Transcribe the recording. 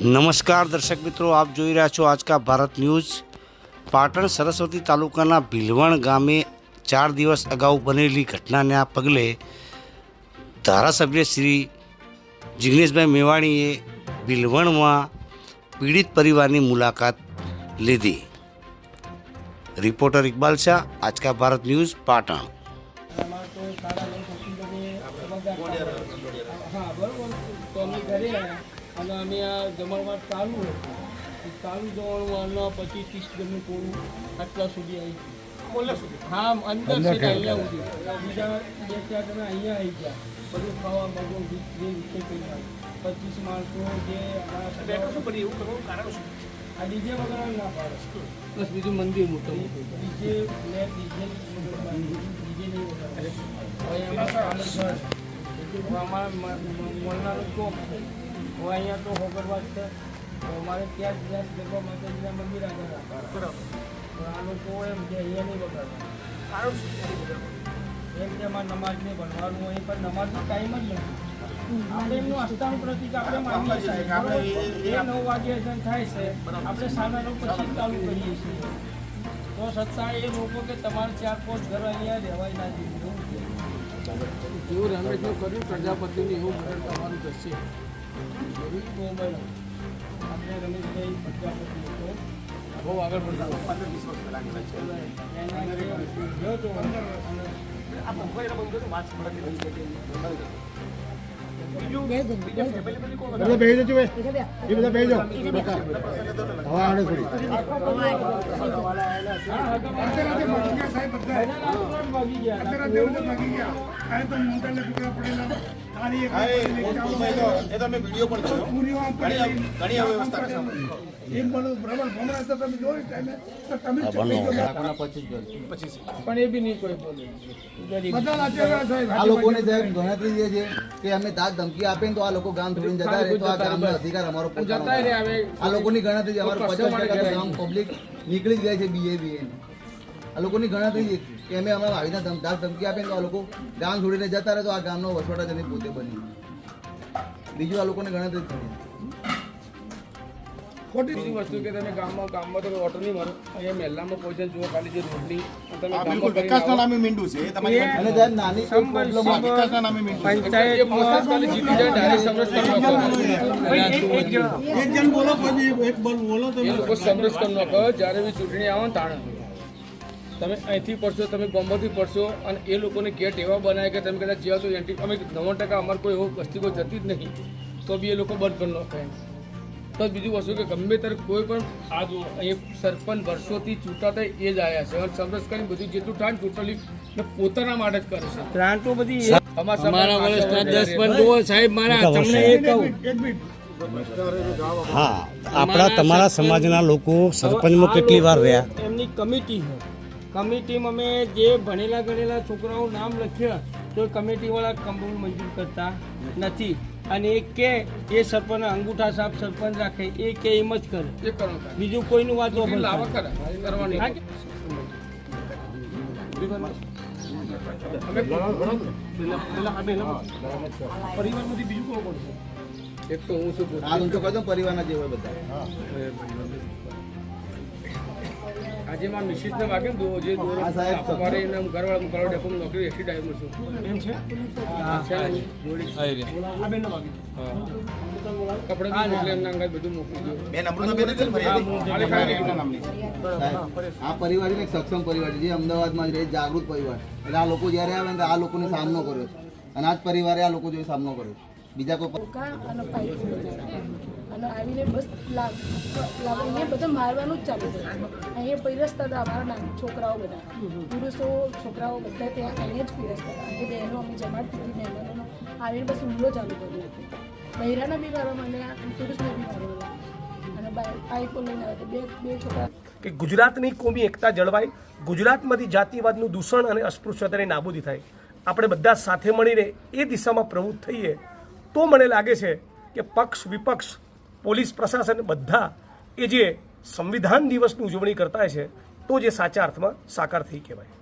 નમસ્કાર દર્શક મિત્રો, આપ જોઈ રહ્યા છો આજકા ભારત ન્યૂઝ. પાટણ સરસ્વતી તાલુકાના ભીલવણ ગામે ચાર દિવસ અગાઉ બનેલી ઘટનાના પગલે ધારાસભ્ય શ્રી જિગ્નેશભાઈ મેવાણીએ ભીલવણમાં પીડિત પરિવારની મુલાકાત લીધી. Reporter Iqbal Shah, Aajka Bharat news, Patan. હા, બરોબર. અને અમે આ જમણવાર ચાલુ હતું. ચાલુ જમણવારના પછી ત્રીસ જણનું પૂરું આટલા સુધી આવી ગયું. હા અંદર સીધા અહીંયા સુધી. બીજા બે ચાર જણા અહીંયા આવી ગયા. બધું ખાવા બધું જે રીતે કર્યા પચીસ માણસો જે આ ડીજે વગર ના પાડે. બસ બીજું મંદિર મોટું. ડીજે મેં ડીજે ડીજે નહીં વગાડે. અમારા મોલના મ- હવે અહીંયા તો હોગરવાજ છે. તો અમારે ત્યાં જ વ્યાસ દેખવા માતાજીના મંદિર આગળ બરાબર તો આ લોકો એમ કે અહીંયા નહીં વગાડવા એમ કે અમારે નમાજ નહીં ભણવાનું હોય પણ નમાજનો ટાઈમ જ નથી. આપણે એમનું આસ્થાનું પ્રતિક આપણે માનીએ છીએ? એ નવ વાગે અસર થાય છે આપણે સાડા નવ પછી ચાલુ કરીએ છીએ. તો છતાં એ લોકો કે તમારે ચાર પાંચ ઘર અહીંયા રહેવાય ના દીધું જેવું રમેશનું કર્યું પ્રજાપતિનું એવું તમારું થશે તો બરાબર. આપણે રમેશભાઈ પ્રજાપતિ હતો. બહુ આગળ પડતું એના ઘરે ગયો તો અને બધા બેસી જજો એ બધા બેસી હવા આડે થોડી પણ એ બી નહીં કોઈ બોલે. આ લોકોને સાહેબ ગણતરી જે છે કે અમે તાજ ધમકી આપે તો આ લોકો ગામ છોડીને જતા રહે તો આ ગામનો અધિકાર અમારો જતા રે હવે આ લોકોની ગણતરી છે અમારું પચાસ ટકા ગામ પબ્લિક નીકળી જાય છે બીએ આ લોકોની ગણતરી કે અમે અમારા ભાવિના ધમ ધમકી આપે તો આ લોકો ગામ છોડીને જતા રહે તો આ ગામનો વસવાટા જઈને પોતે બની બીજું આ લોકોની ગણતરી જ બીજી વસ્તુ કે તમે ગામમાં ગામમાં તમે ઓટો નહીં મારો અહીંયા મહેલામાં પહોંચે જુઓ ખાલી જે રોડની તમે ગામમાં છે. અને સાહેબ નાની ખાલી જીતી જાય સમરસ લોકો સમરસ કરી નાખો જ્યારે બી ચૂંટણી આવે તાણ. તમે અહીંથી પડશો તમે બોમ્બેથી પડશો અને એ લોકોને ગેટ એવા બનાવે કે તમે કદાચ જ્યાં તો એન્ટ્રી અમે નવ્વાણું ટકા અમારે કોઈ એવો વસ્તી કોઈ જતી જ નહીં. તો બી એ લોકો બંધ કરી નાખે. તો બીજું વસ્તુ કે ગમે ત્યારે કોઈ પણ આ જો અહીંયા સરપંચ વર્ષોથી ચૂંટાતા એ જ આવ્યા છે. અને સમરસ કરીને બધું જેટલું થાય ને ટોટલી પોતાના માટે જ કરે છે. ગ્રાન્ટો બધી અમારા વર્ષના દસ પંદર સાહેબ મારા તમને એ કહું. હા આપણા તમારા સમાજના લોકો સરપંચમાં કેટલી વાર રહ્યા? એમની કમિટી છે. કમિટીમાં અમે જે ભણેલા ગણેલા છોકરાઓ નામ લખ્યા તો કમિટીવાળા કંપની મંજૂર કરતા નથી. અને એ કે એ સરપંચ અંગૂઠા સાફ સરપંચ રાખે એ કે એમ જ કરે. બીજું કોઈનું વાંચો કે? એક તો હું છું તો કહો પરિવારના જે હોય બધા. આજે મારા નિશિષ્ટ ને વાગે દો જે દોરો અમારે એને ઘરવાળા હું ઘરવાળા ડેપો નોકરી એસી ટાઈમ છું. એમ છે. કપડે બી મોકલે એમના અંગાત બધું મોકલી દો સાહેબ, આ પરિવાર છે ને એક સક્ષમ પરિવાર છે જે અમદાવાદમાં જ રહે જાગૃત પરિવાર. એટલે આ લોકો જ્યારે આવે ને આ લોકોને સામનો કર્યો છે. અને આ જ પરિવારે આ લોકો જોઈ સામનો કર્યો છે. બીજા કોઈ અને આવીને બસ લાવીને બધા મારવાનું જ ચાલુ થયું અહીંયા પીરસતા હતા અમારા છોકરાઓ બધા. પુરુષો, છોકરાઓ બધા ત્યાં અહીંયા જ પીરસતા હતા. એ બહેનો અમે જમાડ હતી મહેમાનોનો. આવીને બસ હુમલો ચાલુ કર્યો. હતો બહેરાના બી મારવા માંડ્યા પુરુષને બી અને બાઈકો લઈને આવે બે બે છોકરા કે ગુજરાતની કોમી એકતા જળવાય, ગુજરાતમાંથી જાતિવાદનું દૂષણ અને અસ્પૃશ્યતાની નાબૂદી થાય. આપણે બધા સાથે મળીને એ દિશામાં પ્રવૃત્ત થઈએ તો મને લાગે છે કે પક્ષ વિપક્ષ પોલીસ પ્રશાસન બધા એ જે સંવિધાન દિવસની ઉજવણી કરતા છે, તો જે સાચા અર્થમાં સાકાર થઈ કહેવાય.